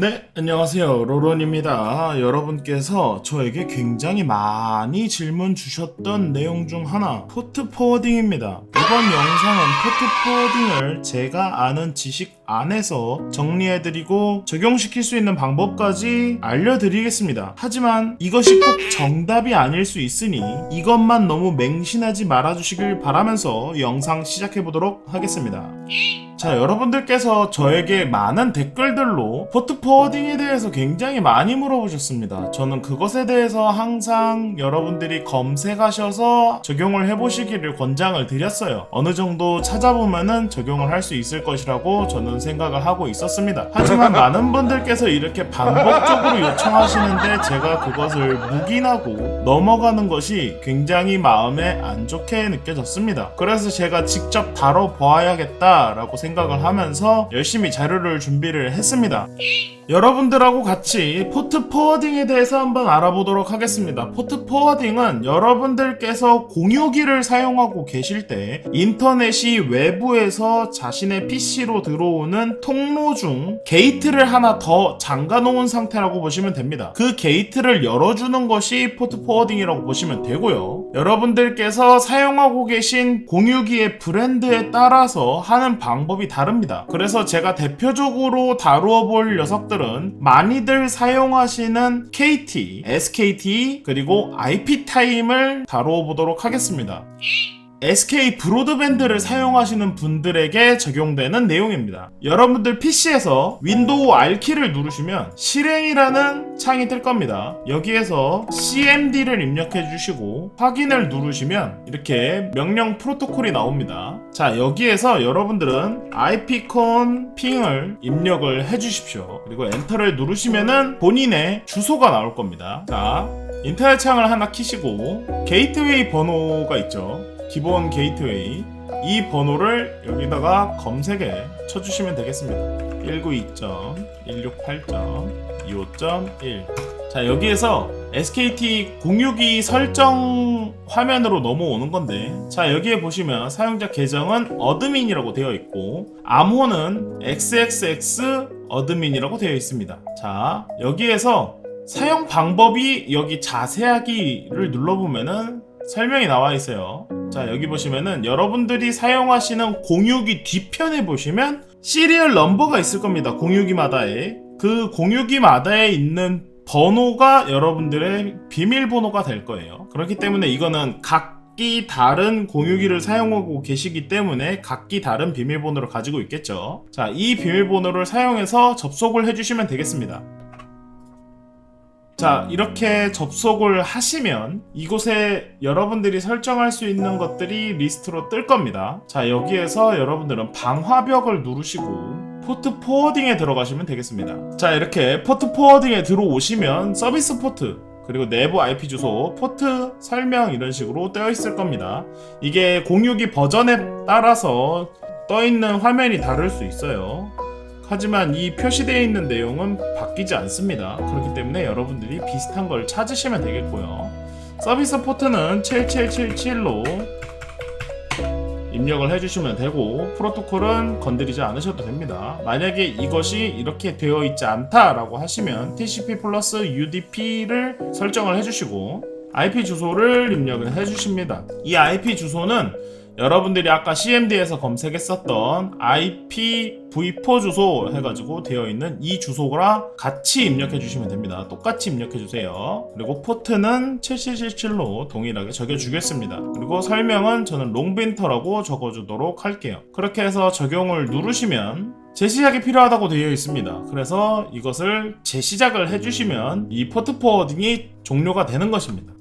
네, 안녕하세요. 로론입니다. 여러분께서 저에게 굉장히 많이 질문 주셨던 내용 중 하나, 포트 포워딩입니다. 이번 영상은 포트 포워딩을 제가 아는 지식 안에서 정리해드리고 적용시킬 수 있는 방법까지 알려드리겠습니다. 하지만 이것이 꼭 정답이 아닐 수 있으니 이것만 너무 맹신하지 말아주시길 바라면서 영상 시작해보도록 하겠습니다. 자, 여러분들께서 저에게 많은 댓글들로 포트 포워딩에 대해서 굉장히 많이 물어보셨습니다. 저는 그것에 대해서 항상 여러분들이 검색하셔서 적용을 해보시기를 권장을 드렸어요. 어느 정도 찾아보면은 적용을 할 수 있을 것이라고 저는 생각을 하고 있었습니다. 하지만 많은 분들께서 이렇게 반복적으로 요청하시는데 제가 그것을 묵인하고 넘어가는 것이 굉장히 마음에 안 좋게 느껴졌습니다. 그래서 제가 직접 다뤄보아야겠다라고 생각 을 하면서 열심히 자료를 준비를 했습니다. 여러분들하고 같이 포트 포워딩에 대해서 한번 알아보도록 하겠습니다. 포트 포워딩은 여러분들께서 공유기를 사용하고 계실 때 인터넷이 외부에서 자신의 PC로 들어오는 통로 중 게이트를 하나 더 잠가 놓은 상태라고 보시면 됩니다. 그 게이트를 열어주는 것이 포트 포워딩이라고 보시면 되고요. 여러분들께서 사용하고 계신 공유기의 브랜드에 따라서 하는 방법이 다릅니다. 그래서 제가 대표적으로 다루어 볼 녀석들은 많이들 사용하시는 KT, SKT, 그리고 IP타임을 다루어 보도록 하겠습니다. SK 브로드밴드를 사용하시는 분들에게 적용되는 내용입니다. 여러분들 PC에서 윈도우 R키를 누르시면 실행이라는 창이 뜰 겁니다. 여기에서 CMD를 입력해 주시고 확인을 누르시면 이렇게 명령 프로토콜이 나옵니다. 자, 여기에서 여러분들은 IP콘 핑을 입력을 해 주십시오. 그리고 엔터를 누르시면은 본인의 주소가 나올 겁니다. 자, 인터넷 창을 하나 키시고 게이트웨이 번호가 있죠. 기본 게이트웨이 이 번호를 여기다가 검색에 쳐주시면 되겠습니다. 192.168.25.1 자 여기에서 SKT 공유기 설정 화면으로 넘어오는 건데 자 여기에 보시면 사용자 계정은 어드민이라고 되어 있고 암호는 XXX 어드민이라고 되어 있습니다. 자 여기에서 사용 방법이 여기 자세하기를 눌러보면은 설명이 나와 있어요. 자, 여기 보시면은 여러분들이 사용하시는 공유기 뒤편에 보시면 시리얼 넘버가 있을 겁니다. 공유기마다에. 그 공유기마다에 있는 번호가 여러분들의 비밀번호가 될 거예요. 그렇기 때문에 이거는 각기 다른 공유기를 사용하고 계시기 때문에 각기 다른 비밀번호를 가지고 있겠죠. 자, 이 비밀번호를 사용해서 접속을 해주시면 되겠습니다. 자, 이렇게 접속을 하시면 이곳에 여러분들이 설정할 수 있는 것들이 리스트로 뜰 겁니다. 자, 여기에서 여러분들은 방화벽을 누르시고 포트 포워딩에 들어가시면 되겠습니다. 자, 이렇게 포트 포워딩에 들어오시면 서비스 포트 그리고 내부 IP 주소, 포트 설명 이런 식으로 떠 있을 겁니다. 이게 공유기 버전에 따라서 떠 있는 화면이 다를 수 있어요. 하지만 이 표시되어 있는 내용은 바뀌지 않습니다. 그렇기 때문에 여러분들이 비슷한 걸 찾으시면 되겠고요. 서비스 포트는 7777로 입력을 해주시면 되고 프로토콜은 건드리지 않으셔도 됩니다. 만약에 이것이 이렇게 되어 있지 않다라고 하시면 TCP 플러스 UDP를 설정을 해주시고 IP 주소를 입력을 해주십니다. 이 IP 주소는 여러분들이 아까 CMD에서 검색했었던 IPv4 주소 해가지고 되어 있는 이 주소랑 같이 입력해 주시면 됩니다. 똑같이 입력해 주세요. 그리고 포트는 7777로 동일하게 적여주겠습니다. 그리고 설명은 저는 롱빈터라고 적어 주도록 할게요. 그렇게 해서 적용을 누르시면 재시작이 필요하다고 되어 있습니다. 그래서 이것을 재시작을 해주시면 이 포트 포워딩이 종료가 되는 것입니다.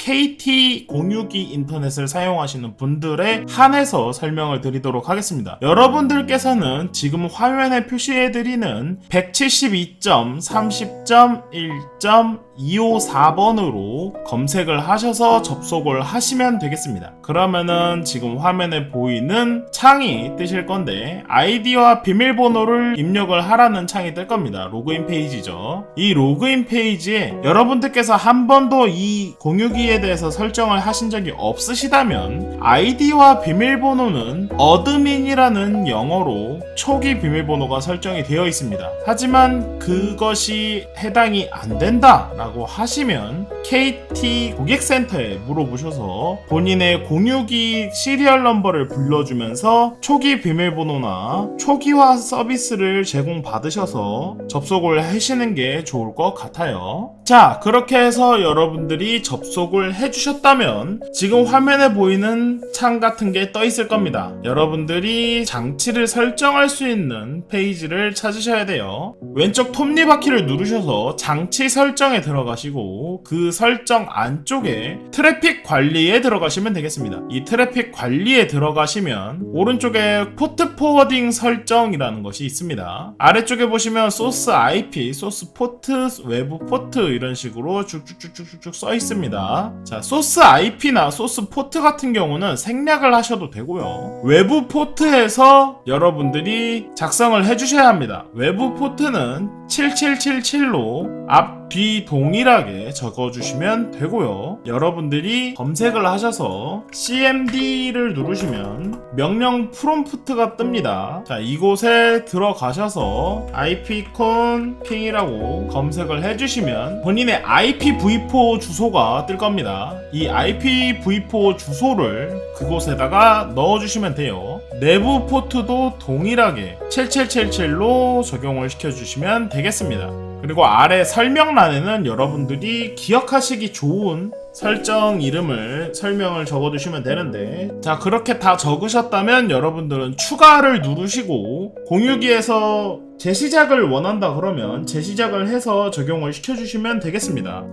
KT 공유기 인터넷을 사용하시는 분들에 한해서 설명을 드리도록 하겠습니다. 여러분들께서는 지금 화면에 표시해드리는 172.30.1.2 254번으로 검색을 하셔서 접속을 하시면 되겠습니다. 그러면은 지금 화면에 보이는 창이 뜨실 건데 아이디와 비밀번호를 입력을 하라는 창이 뜰 겁니다. 로그인 페이지죠. 이 로그인 페이지에 여러분들께서 한 번도 이 공유기에 대해서 설정을 하신 적이 없으시다면 아이디와 비밀번호는 어드민이라는 영어로 초기 비밀번호가 설정이 되어 있습니다. 하지만 그것이 해당이 안 된다 라고 하시면 KT 고객센터에 물어보셔서 본인의 공유기 시리얼 넘버를 불러주면서 초기 비밀번호나 초기화 서비스를 제공받으셔서 접속을 하시는 게 좋을 것 같아요. 자, 그렇게 해서 여러분들이 접속을 해주셨다면 지금 화면에 보이는 창 같은 게 떠 있을 겁니다. 여러분들이 장치를 설정할 수 있는 페이지를 찾으셔야 돼요. 왼쪽 톱니바퀴를 누르셔서 장치 설정에 들어 가시고 그 설정 안쪽에 트래픽 관리에 들어가시면 되겠습니다. 이 트래픽 관리에 들어가시면 오른쪽에 포트 포워딩 설정이라는 것이 있습니다. 아래쪽에 보시면 소스 IP, 소스 포트, 외부 포트 이런 식으로 쭉쭉쭉쭉쭉 써 있습니다. 자, 소스 IP나 소스 포트 같은 경우는 생략을 하셔도 되고요. 외부 포트에서 여러분들이 작성을 해주셔야 합니다. 외부 포트는 7777로 앞, 뒤 동일하게 적어주시면 되고요. 여러분들이 검색을 하셔서 CMD를 누르시면 명령 프롬프트가 뜹니다. 자, 이곳에 들어가셔서 IP콘 핑이라고 검색을 해주시면 본인의 IPv4 주소가 뜰 겁니다. 이 IPv4 주소를 그곳에다가 넣어주시면 돼요. 내부 포트도 동일하게 7777로 적용을 시켜주시면 되겠습니다. 그리고 아래 설명란에는 여러분들이 기억하시기 좋은 설정 이름을 설명을 적어두시면 되는데 자 그렇게 다 적으셨다면 여러분들은 추가를 누르시고 공유기에서 재시작을 원한다 그러면 재시작을 해서 적용을 시켜주시면 되겠습니다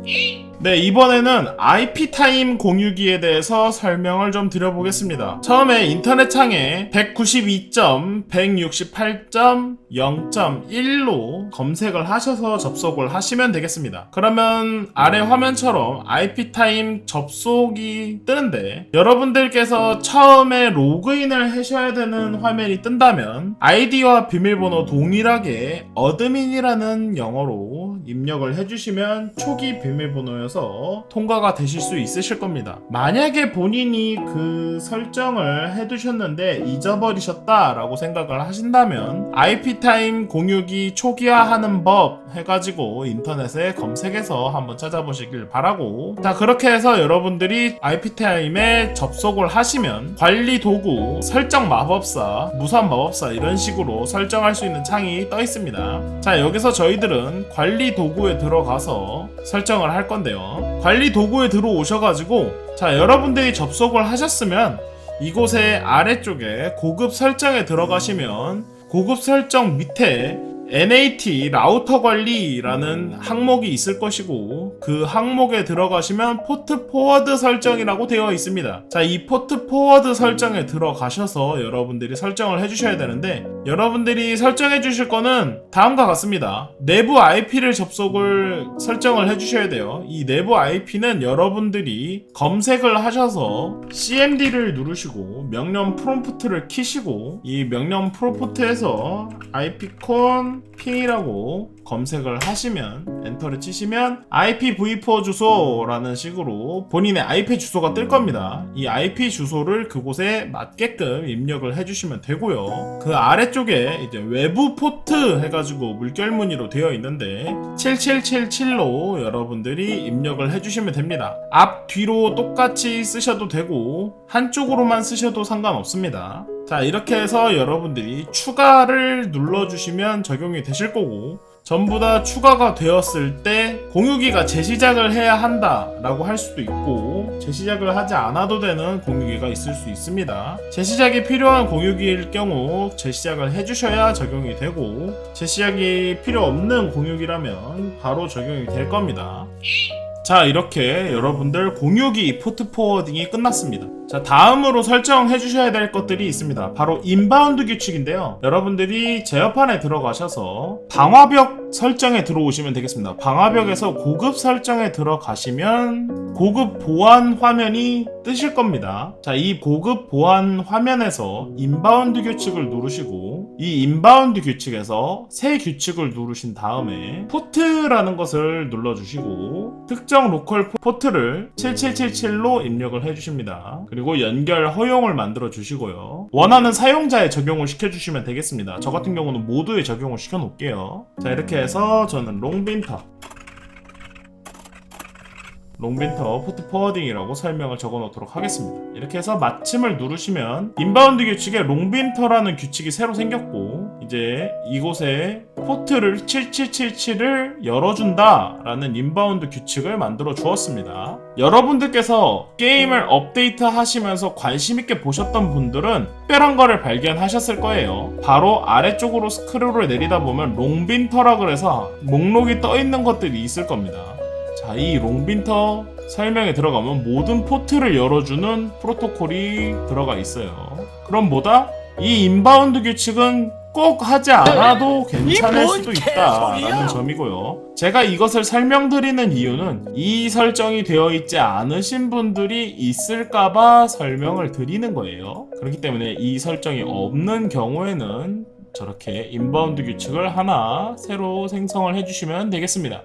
네 이번에는 IP타임 공유기에 대해서 설명을 좀 드려보겠습니다. 처음에 인터넷 창에 192.168.0.1로 검색을 하셔서 접속을 하시면 되겠습니다. 그러면 아래 화면처럼 IP타임 접속이 뜨는데 여러분들께서 처음에 로그인을 하셔야 되는 화면이 뜬다면 아이디와 비밀번호 동일하게 어드민이라는 영어로 입력을 해주시면 초기 비밀번호 여서 통과가 되실 수 있으실 겁니다. 만약에 본인이 그 설정을 해두셨는데 잊어버리셨다라고 생각을 하신다면 IP타임 공유기 초기화하는 법 해가지고 인터넷에 검색해서 한번 찾아보시길 바라고 자 그렇게 해서 여러분들이 IP타임에 접속을 하시면 관리 도구, 설정 마법사, 무선 마법사 이런 식으로 설정할 수 있는 창이 떠 있습니다. 자 여기서 저희들은 관리 도구에 들어가서 설정을 할 건데요. 관리 도구에 들어오셔가지고 자 여러분들이 접속을 하셨으면 이곳에 아래쪽에 고급 설정에 들어가시면 고급 설정 밑에 NAT 라우터 관리라는 항목이 있을 것이고 그 항목에 들어가시면 포트 포워드 설정이라고 되어 있습니다. 자, 이 포트 포워드 설정에 들어가셔서 여러분들이 설정을 해주셔야 되는데 여러분들이 설정해 주실 거는 다음과 같습니다. 내부 IP를 접속을 설정을 해 주셔야 돼요. 이 내부 IP는 여러분들이 검색을 하셔서 CMD를 누르시고 명령 프롬프트를 키시고 이 명령 프롬프트에서 IP콘 핑 이라고 검색을 하시면 엔터를 치시면 IPv4 주소라는 식으로 본인의 IP 주소가 뜰 겁니다. 이 IP 주소를 그곳에 맞게끔 입력을 해주시면 되고요. 그 아래쪽에 이제 외부 포트 해가지고 물결 무늬로 되어 있는데 7777로 여러분들이 입력을 해주시면 됩니다. 앞 뒤로 똑같이 쓰셔도 되고 한쪽으로만 쓰셔도 상관없습니다. 자 이렇게 해서 여러분들이 추가를 눌러주시면 적용이 되실 거고 전부 다 추가가 되었을 때 공유기가 재시작을 해야 한다 라고 할 수도 있고 재시작을 하지 않아도 되는 공유기가 있을 수 있습니다. 재시작이 필요한 공유기일 경우 재시작을 해주셔야 적용이 되고 재시작이 필요 없는 공유기라면 바로 적용이 될 겁니다. 자 이렇게 여러분들 공유기 포트 포워딩이 끝났습니다 자 다음으로 설정해 주셔야 될 것들이 있습니다 바로 인바운드 규칙인데요 여러분들이 제어판에 들어가셔서 방화벽 설정에 들어오시면 되겠습니다. 방화벽에서 고급 설정에 들어가시면 고급 보안 화면이 뜨실 겁니다. 자, 이 고급 보안 화면에서 인바운드 규칙을 누르시고 이 인바운드 규칙에서 새 규칙을 누르신 다음에 포트라는 것을 눌러주시고 특정 로컬 포트를 7777로 입력을 해주십니다. 그리고 연결 허용을 만들어 주시고요. 원하는 사용자에 적용을 시켜주시면 되겠습니다. 저 같은 경우는 모두에 적용을 시켜 놓을게요. 자, 이렇게 해서 저는 롱빈터 롱빈터 포트 포워딩이라고 설명을 적어 놓도록 하겠습니다. 이렇게 해서 마침을 누르시면 인바운드 규칙에 롱빈터라는 규칙이 새로 생겼고 이제 이곳에 포트를 7777을 열어준다라는 인바운드 규칙을 만들어 주었습니다. 여러분들께서 게임을 업데이트 하시면서 관심 있게 보셨던 분들은 특별한 거를 발견하셨을 거예요. 바로 아래쪽으로 스크롤을 내리다 보면 롱빈터라 그래서 목록이 떠 있는 것들이 있을 겁니다. 자, 이 롱빈터 설명에 들어가면 모든 포트를 열어주는 프로토콜이 들어가 있어요. 그럼 뭐다? 이 인바운드 규칙은 꼭 하지 않아도 괜찮을 이뭔 수도 있다라는! 점이고요. 제가 이것을 설명드리는 이유는 이 설정이 되어 있지 않으신 분들이 있을까봐 설명을 드리는 거예요. 그렇기 때문에 이 설정이 없는 경우에는 저렇게 인바운드 규칙을 하나 새로 생성을 해주시면 되겠습니다.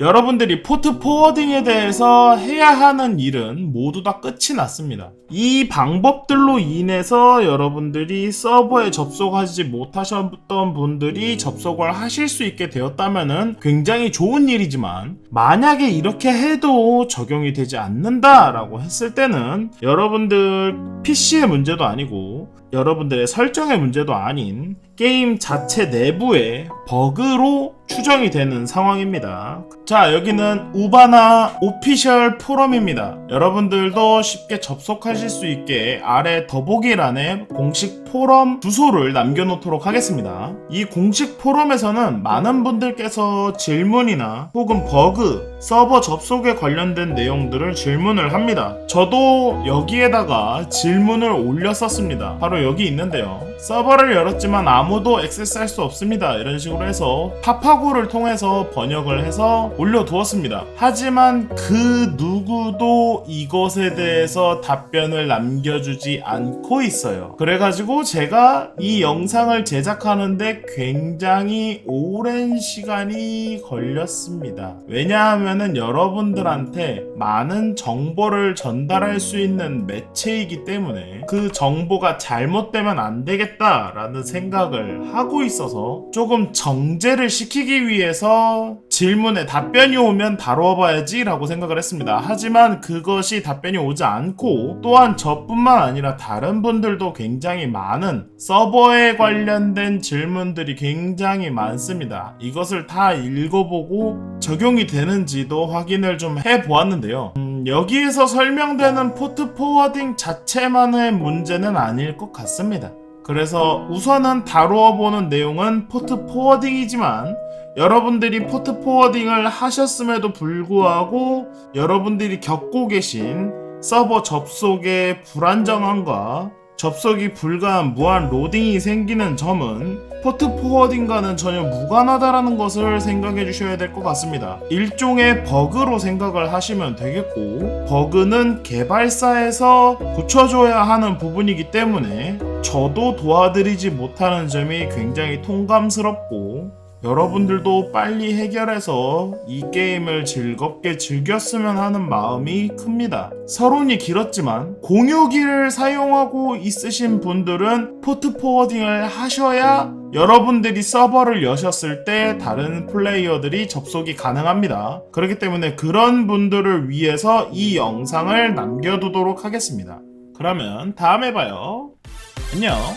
여러분들이 포트 포워딩에 대해서 해야 하는 일은 모두 다 끝이 났습니다. 이 방법들로 인해서 여러분들이 서버에 접속하지 못하셨던 분들이 접속을 하실 수 있게 되었다면 굉장히 좋은 일이지만 만약에 이렇게 해도 적용이 되지 않는다라고 했을 때는 여러분들 PC의 문제도 아니고 여러분들의 설정의 문제도 아닌 게임 자체 내부의 버그로 추정이 되는 상황입니다. 자, 여기는 우바나 오피셜 포럼입니다. 여러분들도 쉽게 접속하실 수 있게 아래 더보기란에 공식 포럼 주소를 남겨놓도록 하겠습니다. 이 공식 포럼에서는 많은 분들께서 질문이나 혹은 버그, 서버 접속에 관련된 내용들을 질문을 합니다. 저도 여기에다가 질문을 올렸었습니다. 바로 여기 있는데요. 서버를 열었지만 아무 도 액세스할 수 없습니다. 이런 식으로 해서 파파고를 통해서 번역을 해서 올려두었습니다. 하지만 그 누구도 이것에 대해서 답변을 남겨주지 않고 있어요. 그래가지고 제가 이 영상을 제작하는데 굉장히 오랜 시간이 걸렸습니다. 왜냐하면은 여러분들한테 많은 정보를 전달할 수 있는 매체이기 때문에 그 정보가 잘못되면 안 되겠다라는 생각 을 하고 있어서 조금 정제를 시키기 위해서 질문에 답변이 오면 다뤄봐야지 라고 생각을 했습니다. 하지만 그것이 답변이 오지 않고 또한 저뿐만 아니라 다른 분들도 굉장히 많은 서버에 관련된 질문들이 굉장히 많습니다. 이것을 다 읽어보고 적용이 되는지도 확인을 좀 해보았는데요. 음, 여기에서 설명되는 포트 포워딩 자체만의 문제는 아닐 것 같습니다. 그래서 우선은 다루어 보는 내용은 포트 포워딩이지만 여러분들이 포트 포워딩을 하셨음에도 불구하고 여러분들이 겪고 계신 서버 접속의 불안정함과 접속이 불가한 무한 로딩이 생기는 점은 포트 포워딩과는 전혀 무관하다라는 것을 생각해 주셔야 될 것 같습니다. 일종의 버그로 생각을 하시면 되겠고, 버그는 개발사에서 고쳐줘야 하는 부분이기 때문에 저도 도와드리지 못하는 점이 굉장히 통감스럽고, 여러분들도 빨리 해결해서 이 게임을 즐겁게 즐겼으면 하는 마음이 큽니다. 서론이 길었지만 공유기를 사용하고 있으신 분들은 포트 포워딩을 하셔야 여러분들이 서버를 여셨을 때 다른 플레이어들이 접속이 가능합니다. 그렇기 때문에 그런 분들을 위해서 이 영상을 남겨두도록 하겠습니다. 그러면 다음에 봐요. 안녕.